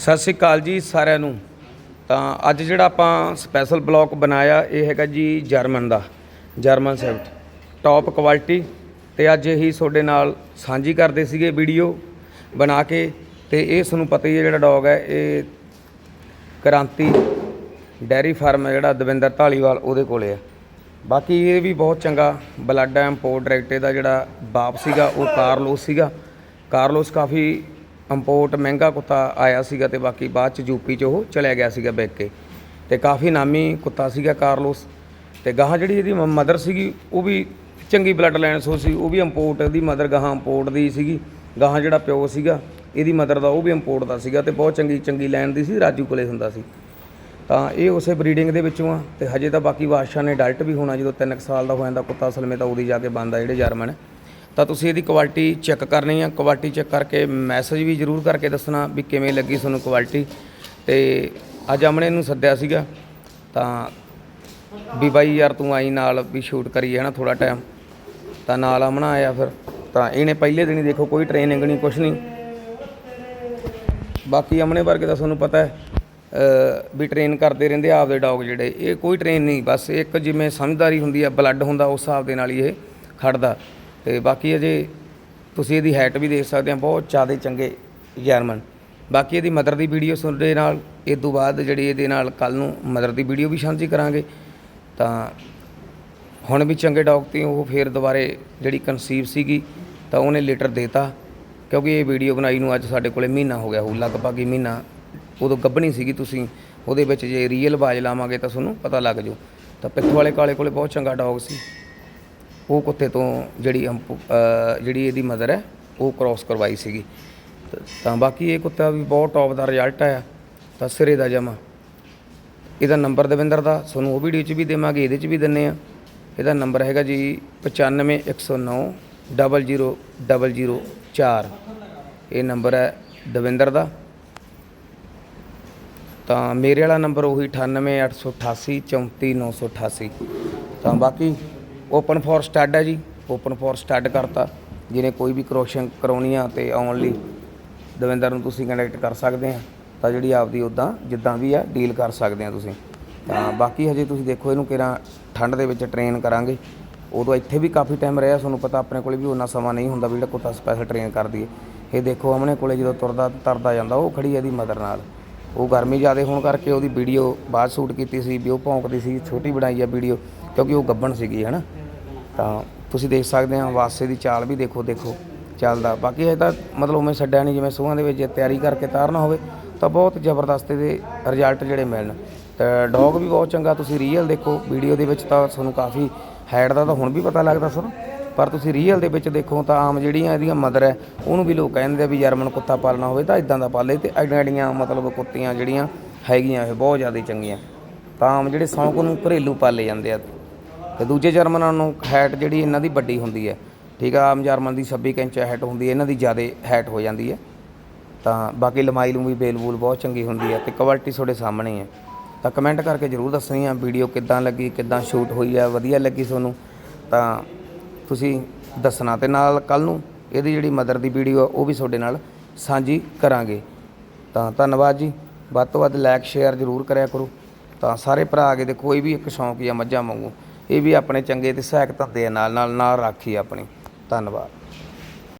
ਸਤਿ ਸ੍ਰੀ ਅਕਾਲ ਜੀ ਸਾਰਿਆਂ ਨੂੰ। ਤਾਂ ਅੱਜ ਜਿਹੜਾ ਆਪਾਂ ਸਪੈਸ਼ਲ ਬਲੌਗ ਬਣਾਇਆ, ਇਹ ਹੈਗਾ ਜੀ ਜਰਮਨ ਦਾ, ਜਰਮਨ ਸੈਫਟ ਟੌਪ ਕੁਆਲਿਟੀ ਤੇ ਅੱਜ ਇਹੀ ਤੁਹਾਡੇ ਨਾਲ ਸਾਂਝੀ ਕਰਦੇ ਸੀਗੇ ਵੀਡੀਓ ਬਣਾ ਕੇ। ਤੇ ਇਹ ਤੁਹਾਨੂੰ ਪਤਾ ਹੀ ਹੈ ਜਿਹੜਾ ਡੌਗ ਹੈ, ਇਹ ਕ੍ਰਾਂਤੀ ਡੈਰੀ ਫਾਰਮ ਹੈ ਜਿਹੜਾ ਦਵਿੰਦਰ ਢਾਲੀਵਾਲ ਉਹਦੇ ਕੋਲੇ ਹੈ। ਬਾਕੀ ਇਹ ਵੀ ਬਹੁਤ ਚੰਗਾ ਬਲੱਡ ਹੈ ਇੰਪੋਰਟ ਡਾਇਰੈਕਟਰ ਦਾ ਜਿਹੜਾ ਬਾਪ ਸੀਗਾ, ਉਹ ਕਾਰਲੋਸ ਸੀਗਾ। ਕਾਰਲੋਸ ਕਾਫੀ ਇੰਪੋਰਟ ਮਹਿੰਗਾ ਕੁੱਤਾ ਆਇਆ ਸੀਗਾ ਤੇ ਬਾਕੀ ਬਾਅਦ ਚ ਯੂਪੀ ਚ ਉਹ ਚਲਿਆ ਗਿਆ ਸੀਗਾ ਵਿਕ ਕੇ। ਤੇ ਕਾਫੀ ਨਾਮੀ ਕੁੱਤਾ ਸੀਗਾ ਕਾਰਲੋਸ। ਤੇ ਗਾਹਾਂ ਜਿਹੜੀ ਇਹਦੀ ਮਦਰ ਸੀਗੀ, ਉਹ ਵੀ ਚੰਗੀ ਬਲੱਡ ਲਾਈਨ ਸੋ ਸੀ, ਉਹ ਵੀ ਇੰਪੋਰਟ ਦੀ ਮਦਰ ਗਾਹਾਂ ਇੰਪੋਰਟ ਦੀ ਸੀਗੀ। ਗਾਹਾਂ ਜਿਹੜਾ ਪਿਓ ਸੀਗਾ, ਇਹਦੀ ਮਦਰ ਦਾ ਉਹ ਵੀ ਇੰਪੋਰਟ ਦਾ ਸੀਗਾ ਤੇ ਬਹੁਤ ਚੰਗੀ ਚੰਗੀ ਲਾਈਨ ਦੀ ਸੀ, ਰਾਜੂ ਕੋਲੇ ਹੁੰਦਾ ਸੀ। ਤਾਂ ਇਹ ਉਸੇ ਬਰੀਡਿੰਗ ਦੇ ਵਿੱਚੋਂ ਆ ਤੇ ਹਜੇ ਤਾਂ ਬਾਕੀ ਬਾਦਸ਼ਾਹ ਨੇ ਅਡਲਟ ਵੀ ਹੋਣਾ, ਜਦੋਂ 3 ਸਾਲ ਦਾ ਹੋ ਜਾਂਦਾ, ਕੁੱਤਾ ਅਸਲ ਵਿੱਚ ਤਾਂ ਉਹਦੀ ਜਾ ਕੇ ਬੰਦਾ ਜਿਹੜੇ ਜਰਮਨ ਤਾਂ ਤੁਸੀਂ ਇਹਦੀ ਕੁਆਲਿਟੀ ਚੈੱਕ ਕਰਨੀ ਆ। ਕੁਆਲਿਟੀ ਚੈੱਕ ਕਰਕੇ ਮੈਸੇਜ ਵੀ ਜ਼ਰੂਰ ਕਰਕੇ ਦੱਸਣਾ ਵੀ ਕਿਵੇਂ ਲੱਗੀ ਤੁਹਾਨੂੰ ਕੁਆਲਿਟੀ ਤੇ ਅੱਜ ਅਮਨੇ ਨੂੰ ਸੱਦਿਆ ਸੀਗਾ, ਤਾਂ ਵੀ ਬਾਈ ਯਾਰ ਤੂੰ ਆਈ ਨਾਲ ਵੀ ਸ਼ੂਟ ਕਰੀਏ ਨਾ ਥੋੜਾ ਟਾਈਮ ਤਾਂ ਨਾਲ ਅਮਨਾ ਆਇਆ ਫਿਰ, ਤਾਂ ਇਹਨੇ ਪਹਿਲੇ ਦਿਨ ਹੀ ਦੇਖੋ ਕੋਈ ਟ੍ਰੇਨਿੰਗ ਨਹੀਂ, ਕੁਛ ਨਹੀਂ। ਬਾਕੀ ਅਮਨੇ ਵਰਗੇ ਤਾਂ ਤੁਹਾਨੂੰ ਪਤਾ ਹੈ ਵੀ ਟ੍ਰੇਨ ਕਰਦੇ ਰਹਿੰਦੇ ਆਪਦੇ ਡੌਗ ਜਿਹੜੇ। ਇਹ ਕੋਈ ਟ੍ਰੇਨ ਨਹੀਂ, ਬਸ ਇੱਕ ਜਿਵੇਂ ਸਮਝਦਾਰੀ ਹੁੰਦੀ ਆ ਬਲੱਡ ਹੁੰਦਾ ਉਸ ਹਿਸਾਬ ਦੇ ਨਾਲ ਹੀ ਇਹ ਖੜਦਾ। ਤੇ ਬਾਕੀ ਅਜੇ ਤੁਸੀਂ ਇਹਦੀ ਹਾਈਟ ਵੀ ਦੇਖ ਸਕਦੇ ਆ, ਬਹੁਤ ਜ਼ਿਆਦਾ ਚੰਗੇ ਜਰਮਨ ਬਾਕੀ ਇਹਦੀ ਮਦਰ ਦੀ ਵੀਡੀਓ ਸੁਣਦੇ ਨਾਲ ਇਸ ਤੋਂ ਬਾਅਦ ਜਿਹੜੀ ਇਹਦੇ ਨਾਲ ਕੱਲ ਨੂੰ ਮਦਰ ਦੀ ਵੀਡੀਓ ਵੀ ਸਾਂਝੀ ਕਰਾਂਗੇ। ਤਾਂ ਹੁਣ ਵੀ ਚੰਗੇ ਡੌਗ ਤੇ ਉਹ ਫੇਰ ਦੁਬਾਰੇ ਜਿਹੜੀ ਕਨਸੀਵ ਸੀਗੀ, ਤਾਂ ਉਹਨੇ ਲੀਟਰ ਦੇਤਾ। ਕਿਉਂਕਿ ਇਹ ਵੀਡੀਓ ਬਣਾਈ ਨੂੰ ਅੱਜ ਸਾਡੇ ਕੋਲੇ ਮਹੀਨਾ ਹੋ ਗਿਆ ਹੋ ਲਗਭਗ ਹੀ ਮਹੀਨਾ ਉਦੋਂ ਗੱਭਣੀ ਸੀਗੀ ਤੁਸੀਂ, ਉਹਦੇ ਵਿੱਚ ਜੇ ਰੀਅਲ ਬਾਜ ਲਾਵਾਂਗੇ ਤਾਂ ਤੁਹਾਨੂੰ ਪਤਾ ਲੱਗ ਜੂ ਤਾਂ ਪਿੱਥ ਵਾਲੇ ਕਾਲੇ ਕੋਲੇ ਬਹੁਤ ਚੰਗਾ ਡੌਗ ਸੀ। ਉਹ ਕੁੱਤੇ ਤੋਂ ਜਿਹੜੀ ਅੰਪ- ਜਿਹੜੀ ਇਹਦੀ ਮਦਰ ਹੈ, ਉਹ ਕ੍ਰਾਸ ਕਰਵਾਈ ਸੀਗੀ। ਤਾਂ ਬਾਕੀ ਇਹ ਕੁੱਤਾ ਵੀ ਬਹੁਤ ਟੌਪ ਦਾ ਰਿਜ਼ਲਟ ਆਇਆ। ਤਾਂ ਸਿਰੇ ਦਾ ਜਮਾ ਇਹਦਾ ਨੰਬਰ ਦਵਿੰਦਰ ਦਾ, ਤੁਹਾਨੂੰ ਉਹ ਵੀਡੀਓ 'ਚ ਵੀ ਦੇਵਾਂਗੇ, ਇਹਦੇ 'ਚ ਵੀ ਦਿੰਨੇ ਆ। ਇਹਦਾ ਨੰਬਰ ਹੈਗਾ ਜੀ 95109 00004 ਇਹ ਨੰਬਰ ਹੈ ਦਵਿੰਦਰ ਦਾ। ਤਾਂ ਮੇਰੇ ਵਾਲਾ ਨੰਬਰ ਉਹੀ 98888 34988 ਤਾਂ ਬਾਕੀ ਓਪਨ ਫੋਰ ਸਟੱਡ ਹੈ ਜੀ। ਓਪਨ ਫੋਰ ਸਟੱਡ ਕਰਤਾ। ਜਿਹਨੇ ਕੋਈ ਵੀ ਕਰੋਸ਼ਨ ਕਰਾਉਣੀ ਆ ਤੇ ਆਉਣ ਲਈ ਦਵਿੰਦਰ ਨੂੰ ਤੁਸੀਂ ਕੰਟੈਕਟ ਕਰ ਸਕਦੇ ਆ। ਤਾਂ ਜਿਹੜੀ ਆਪਦੀ ਉਦਾਂ ਜਿੱਦਾਂ ਵੀ ਆ ਡੀਲ ਕਰ ਸਕਦੇ ਆ ਤੁਸੀਂ। ਤਾਂ ਬਾਕੀ ਹਜੇ ਤੁਸੀਂ ਦੇਖੋ ਇਹਨੂੰ ਕਿਹੜਾ ਠੰਡ ਦੇ ਵਿੱਚ ਟ੍ਰੇਨ ਕਰਾਂਗੇ। ਉਦੋਂ ਇੱਥੇ ਵੀ ਕਾਫੀ ਟਾਈਮ ਰਿਹਾ, ਤੁਹਾਨੂੰ ਪਤਾ ਆਪਣੇ ਕੋਲੇ ਵੀ ਉਹਨਾਂ ਸਮਾਂ ਨਹੀਂ ਹੁੰਦਾ ਵੀ ਜਿਹੜਾ ਕੁੱਤਾ ਸਪੈਸ਼ਲ ਟ੍ਰੇਨ ਕਰ ਦਈਏ। ਇਹ ਦੇਖੋ ਆਪਣੇ ਕੋਲੇ ਜਦੋਂ ਤੁਰਦਾ ਤਰਦਾ ਜਾਂਦਾ, ਉਹ ਖੜੀ ਇਹਦੀ ਮਦਰ ਨਾਲ। ਉਹ ਗਰਮੀ ਜ਼ਿਆਦਾ ਹੋਣ ਕਰਕੇ ਉਹਦੀ ਵੀਡੀਓ ਬਾਅਦ ਸ਼ੂਟ ਕੀਤੀ ਸੀ, ਵੀ ਉਹ ਭੌਂਕਦੀ ਸੀ, ਛੋਟੀ ਬਣਾਈ ਆ ਵੀਡੀਓ ਕਿਉਂਕਿ ਉਹ ਗੱਬਣ ਸੀਗੀ, ਹਨਾ। ਤਾਂ ਤੁਸੀਂ ਦੇਖ ਸਕਦੇ ਆ ਵਾਸੇ ਦੀ ਚਾਲ ਵੀ ਦੇਖੋ ਦੇਖੋ, ਚੱਲਦਾ। ਬਾਕੀ ਇਹ ਤਾਂ ਮਤਲਬ ਉਵੇਂ ਛੱਡਿਆ ਨਹੀਂ ਜਿਵੇਂ ਸੂਹਾਂ ਦੇ ਵਿੱਚ ਜੇ ਤਿਆਰੀ ਕਰਕੇ ਤਾਰਨਾ ਹੋਵੇ, ਤਾਂ ਬਹੁਤ ਜ਼ਬਰਦਸਤ ਇਹਦੇ ਰਿਜ਼ਲਟ ਜਿਹੜੇ ਮਿਲਣ। ਤੇ ਡੌਗ ਵੀ ਬਹੁਤ ਚੰਗਾ, ਤੁਸੀਂ ਰੀਅਲ ਦੇਖੋ ਵੀਡੀਓ ਦੇ ਵਿੱਚ ਤਾਂ ਤੁਹਾਨੂੰ ਕਾਫੀ ਹਾਈਟ ਦਾ ਤਾਂ ਹੁਣ ਵੀ ਪਤਾ ਲੱਗਦਾ ਸਰ ਪਰ ਤੁਸੀਂ ਰੀਅਲ ਦੇ ਵਿੱਚ ਦੇਖੋ ਤਾਂ ਆਮ ਜਿਹੜੀਆਂ ਇਹਦੀਆਂ ਮਦਰ ਹੈ, ਉਹਨੂੰ ਵੀ ਲੋਕ ਕਹਿੰਦੇ ਆ ਵੀ ਜਰਮਨ ਕੁੱਤਾ ਪਾਲਣਾ ਹੋਵੇ ਤਾਂ ਇਦਾਂ ਦਾ ਪਾਲੇ ਤੇ ਐਡੀਆਂ ਮਤਲਬ ਕੁੱਤੀਆਂ ਜਿਹੜੀਆਂ ਹੈਗੀਆਂ, ਇਹ ਬਹੁਤ ਜ਼ਿਆਦਾ ਚੰਗੀਆਂ। ਤਾਂ ਆਮ ਜਿਹੜੇ ਸ਼ੌਂਕ ਨੂੰ ਘਰੇਲੂ ਪਾਲੇ ਜਾਂਦੇ ਆ। ਤੇ ਦੂਜੇ ਜਰਮਨਾਂ ਨੂੰ ਹੈਟ ਜਿਹੜੀ ਇਹਨਾਂ ਦੀ ਵੱਡੀ ਹੁੰਦੀ ਹੈ। ਠੀਕ ਆ, ਆਮ ਜਰਮਨ ਦੀ 26 ਕੁ ਇੰਚ ਹਾਈਟ ਹੁੰਦੀ ਹੈ, ਇਹਨਾਂ ਦੀ ਜ਼ਿਆਦਾ ਹੈਟ ਹੋ ਜਾਂਦੀ ਹੈ। ਤਾਂ ਬਾਕੀ ਲੰਮਾਈ ਲੰਮੀ ਬੇਲ ਬੂਲ ਬਹੁਤ ਚੰਗੀ ਹੁੰਦੀ ਹੈ ਤੇ ਕੁਆਲਿਟੀ ਤੁਹਾਡੇ ਸਾਹਮਣੇ ਹੈ। ਤਾਂ ਕਮੈਂਟ ਕਰਕੇ ਜਰੂਰ ਦੱਸਣੀ ਆ ਵੀਡੀਓ ਕਿੱਦਾਂ ਲੱਗੀ, ਕਿੱਦਾਂ ਸ਼ੂਟ ਹੋਈ ਆ, ਵਧੀਆ ਲੱਗੀ ਤੁਹਾਨੂੰ। ਤਾਂ ਤੁਸੀਂ ਦੱਸਣਾ ਤੇ ਨਾਲ ਕੱਲ ਨੂੰ ਇਹਦੀ ਜਿਹੜੀ ਮਦਰ ਦੀ ਵੀਡੀਓ ਆ, ਉਹ ਵੀ ਤੁਹਾਡੇ ਨਾਲ ਸਾਂਝੀ ਕਰਾਂਗੇ। ਤਾਂ ਧੰਨਵਾਦ ਜੀ, ਵੱਧ ਤੋਂ ਵੱਧ ਲਾਈਕ ਸ਼ੇਅਰ ਜਰੂਰ ਕਰਿਆ ਕਰੋ। ਤਾਂ ਸਾਰੇ ਭਰਾ ਕੇ ਦੇ ਕੋਈ ਵੀ ਇੱਕ ਸ਼ੌਂਕ ਜਾਂ ਮੱਝਾਂ ਵਾਂਗੂ ਇਹ ਵੀ ਆਪਣੇ ਚੰਗੇ ਤੇ ਸਹਾਇਕ ਧੰਦੇ ਆ ਨਾਲ ਨਾਲ ਨਾਲ ਰਾਖੀ ਆਪਣੀ। ਧੰਨਵਾਦ।